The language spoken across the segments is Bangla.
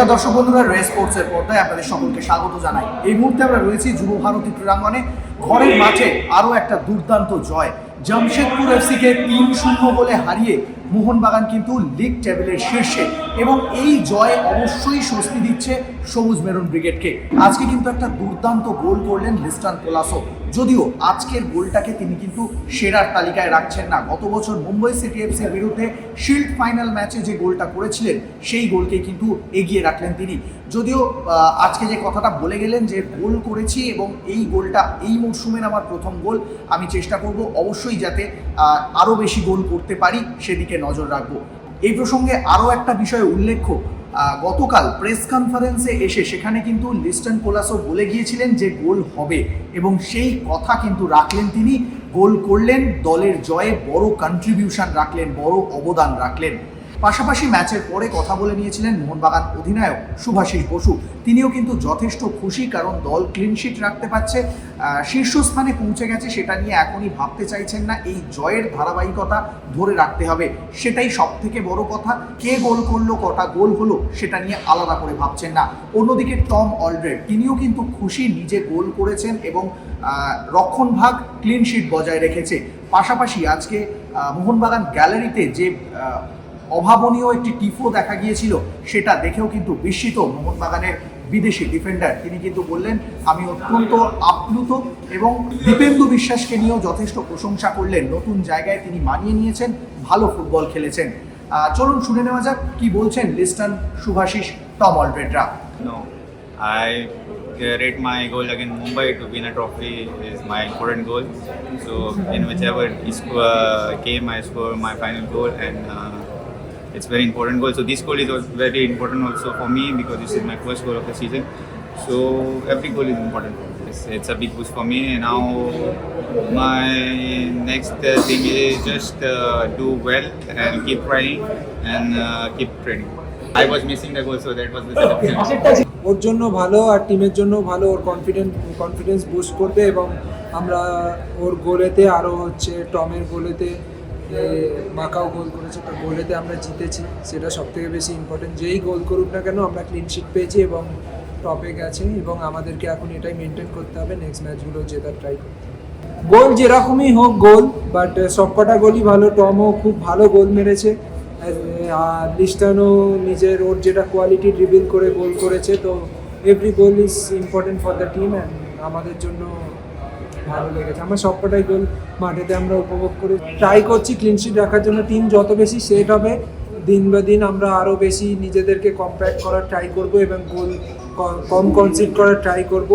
নমস্কার দর্শক বন্ধুরা রে স্পোর্টসের পর্দায় আপনাদের সকলকে স্বাগত জানাই। এই মুহূর্তে আমরা রয়েছি যুব ভারতী ক্রীড়াঙ্গনে। ঘরের মাঠে আরও একটা দুর্দান্ত জয়। জামশেদপুর এফসিকে তিন শূন্য বলে হারিয়ে মোহনবাগান কিন্তু লিগ টেবিলের শীর্ষে। এবং এই জয় অবশ্যই স্বস্তি দিচ্ছে সবুজ মেরুন ব্রিগেডকে। আজকে কিন্তু একটা দুর্দান্ত গোল করলেন লিস্টান কোলাসো। যদিও আজকের গোলটাকে তিনি কিন্তু সেরার তালিকায় রাখছেন না। গত বছর মুম্বাই সিটি এফসির বিরুদ্ধে শিল্ড ফাইনাল ম্যাচে যে গোলটা করেছিলেন, সেই গোলকে কিন্তু এগিয়ে রাখলেন তিনি। যদিও আজকে যে কথাটা বলে গেলেন যে গোল করেছি এবং এই গোলটা এই মরশুমের আমার প্রথম গোল, আমি চেষ্টা করব অবশ্যই যাতে আরও বেশি গোল করতে পারি, সেদিকে নজর রাখব। এই প্রসঙ্গে আরও একটা বিষয় উল্লেখ্য গতকাল প্রেস কনফারেন্সে এসে সেখানে কিন্তু লিস্টন কোলাসো বলে গিয়েছিলেন যে গোল হবে এবং সেই কথা কিন্তু রাখলেন তিনি। গোল করলেন, দলের জয়ে বড় কন্ট্রিবিউশন রাখলেন, বড় অবদান রাখলেন। পাশাপাশি ম্যাচের পরে কথা বলে নিয়েছিলেন মোহনবাগান অধিনায়ক সুভাষিস বসু। তিনিও কিন্তু যথেষ্ট খুশি, কারণ দল ক্লিনশিট রাখতে পারছে শীর্ষস্থানে পৌঁছে গেছে সেটা নিয়ে এখনই ভাবতে চাইছেন না। এই জয়ের ধারাবাহিকতা ধরে রাখতে হবে, সেটাই সব থেকে বড় কথা। কে গোল করল, কটা গোল হলো, সেটা নিয়ে আলাদা করে ভাবছেন না। অন্যদিকে টম অলড্রেড তিনিও কিন্তু খুশি নিজে গোল করেছেন এবং রক্ষণভাগ ক্লিনশিট বজায় রেখেছে। পাশাপাশি আজকে মোহনবাগান গ্যালারিতে যে অভাবনীয় একটি টিফো দেখা গিয়েছিল সেটা দেখেও কিন্তু বিস্মিত মোহনবাগানের বিদেশি ডিফেন্ডার তিনি কিন্তু বললেন আমি অত্যন্ত আপ্লুত এবং দীপেন্দু বিশ্বাসকে নিয়েও যথেষ্ট প্রশংসা করলেন। নতুন জায়গায় তিনি মানিয়ে নিয়েছেন ভালো ফুটবল খেলেছেন। চলুন শুনে নেওয়া যাক কি বলছেন লিস্টন সুভাষিস টম অলড্রেডরা No, I rate my goal against Mumbai to win a trophy is my important goal. So in whichever uh, game I score my final goal and uh, it's very important goal. So this goal is also very important also for me because this is my first goal of the season. So every goal is important. It's, it's a big boost for me. And now my next uh, thing is just uh, do well and keep training and uh, keep training. I was missing the goal, so that was the. ওর জন্য ভালো আর টিমের জন্য ভালো ওর কনফিডেন্ট কনফিডেন্স বুস্ট করবে এবং আমরা ওর গোলেতে আরও হচ্ছে টমের গোলেতে মাকাও গোল করেছে, তো গোলেতে আমরা জিতেছি। সেটা সব থেকে বেশি ইম্পর্টেন্ট যেই গোল করুক না কেন, আমরা ক্লিনশিট পেয়েছি এবং টপে গেছে এবং আমাদেরকে এখন এটাই মেনটেন করতে হবে। নেক্সট ম্যাচগুলো জেতার ট্রাই করতে। গোল যেরকমই হোক গোল বাট সবকটা গোলই ভালো। টমও খুব ভালো গোল মেরেছে। আর লিস্টানও নিজের ওর যেটা কোয়ালিটি রিভিল করে গোল করেছে, তো every goal is important for the team and আমাদের জন্য ভালো লেগেছে। আমার সবকটাই গোল মাঠেতে আমরা উপভোগ করি। ট্রাই করছি ক্লিনশিট রাখার জন্য। টিম যত বেশি সেট হবে, দিন বা দিন আমরা আরও বেশি নিজেদেরকে কম্প্যাক্ট করার ট্রাই করব এবং গোল কম কনসিড করার ট্রাই করব।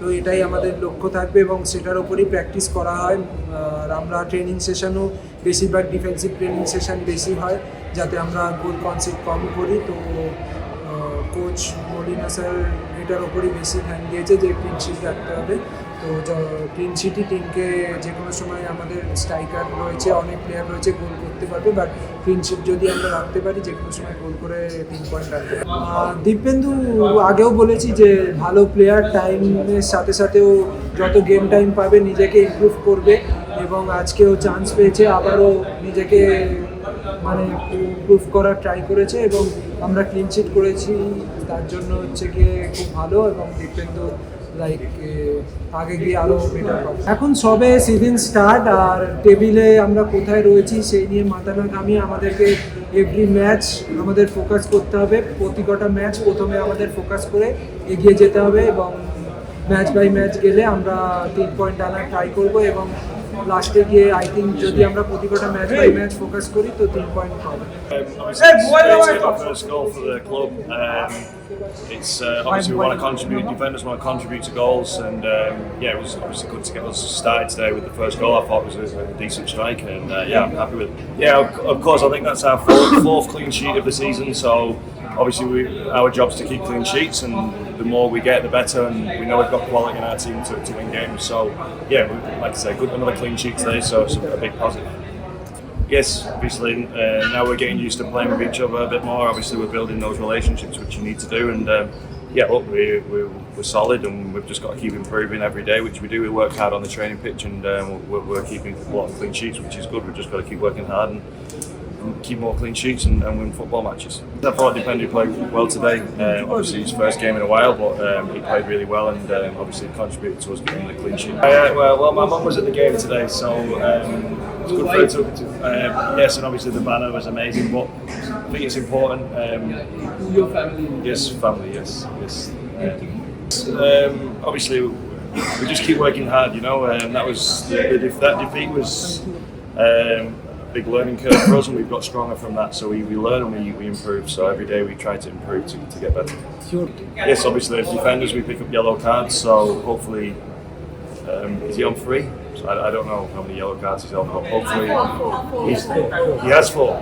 তো এটাই আমাদের লক্ষ্য থাকবে এবং সেটার উপরই প্র্যাকটিস করা হয়। আর আমরা ট্রেনিং সেশনও বেশিরভাগ ডিফেন্সিভ ট্রেনিং সেশন বেশি হয়, যাতে আমরা গোল কনসিড কম করি। তো কোচ মলিনা স্যার এটার ওপরই বেশি ধ্যান দিয়েছে যে ক্লিন শিট রাখতে হবে। তো ক্লিন শিটই টিমকে যে কোনো সময় আমাদের স্ট্রাইকার রয়েছে, অনেক প্লেয়ার রয়েছে গোল করতে পারবে। বাট ক্লিন শিট যদি আমরা রাখতে পারি, যে কোনো সময় গোল করে তিন পয়েন্ট রাখতে। দীপেন্দু, আগেও বলেছি যে ভালো প্লেয়ার টাইমের সাথে সাথেও যত গেম টাইম পাবে, নিজেকে ইমপ্রুভ করবে। এবং আজকেও চান্স পেয়েছে, আবারও নিজেকে মানে ইমপ্রুভ করার ট্রাই করেছে এবং আমরা ক্লিন শিট করেছি। তার জন্য হচ্ছে গিয়ে খুব ভালো এবং দীপেন্দু লাইক আগে গিয়ে আরও বেটার এখন সবে সিজন স্টার্ট আর টেবিলে আমরা কোথায় রয়েছি সেই নিয়ে মাথা না ঘামিয়ে আমাদেরকে এভরি ম্যাচ আমাদের ফোকাস করতে হবে। প্রতি কটা ম্যাচ প্রথমে আমাদের ফোকাস করে এগিয়ে যেতে হবে এবং ম্যাচ বাই ম্যাচ গেলে আমরা তিন পয়েন্ট আনার ট্রাই করব এবং লাস্টে গিয়ে আই থিঙ্ক যদি আমরা প্রতি কটা ম্যাচ বাই ম্যাচ ফোকাস করি তো তিন পয়েন্ট পাবো Um, obviously, it's great to get our first goal for the club. It's uh, obviously we want to contribute. Defenders want to contribute to goals, and um, yeah, it was obviously good to get us started today with the first goal. I thought it was a, decent strike, and uh, yeah, I'm happy with. it. Yeah, of, of course, I think that's our fourth, fourth clean sheet of the season. So obviously, we, our job's to keep clean sheets, and the more we get, the better. And we know we've got quality in our team to, to win games. So yeah, like I say, good another clean sheet today. So it's a big positive. Yes, obviously uh, now we're getting used to playing with each other a bit more. Obviously, we're building those relationships, which you need to do. And um, yeah, look, we, we're, we're solid, and we've just got to keep improving every day, which we do. We work hard on the training pitch, and um, we're, we're keeping a lot of clean sheets, which is good. We've just got to keep working hard and keep more clean sheets and, and win football matches. I thought Dependi played well today. Uh, obviously, his first game in a while, but um, he played really well and um, obviously contributed to us getting the clean sheet. Uh, well, well, my mum was at the game today, so um, it's good for her to. to um, yes, and obviously the banner was amazing, but I think it's important. Um, Your family. Yes, family. Yes, yes. Um, obviously, we just keep working hard. You know, and that was the, the, that defeat was um, a big learning curve for us, and we've got stronger from that. So we, we learn and we, we improve. So every day we try to improve to, to get better. Yes, obviously, as defenders we pick up yellow cards. So hopefully, um, is he on three? So I, I don't know how many yellow cards he's on, but hopefully he's, he has four.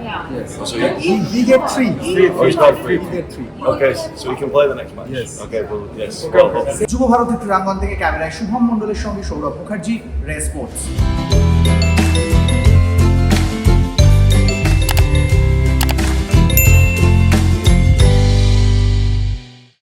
So he, he, he get three Oh, he's got three. He get three. Okay, so we can play the next match. Yes. Okay, well, yes. Well, hopefully. যুব ভারতী ক্রীড়াঙ্গন থেকে ক্যামেরায় শুভম মণ্ডলের সঙ্গে সৌরভ মুখার্জি রে স্পোর্টস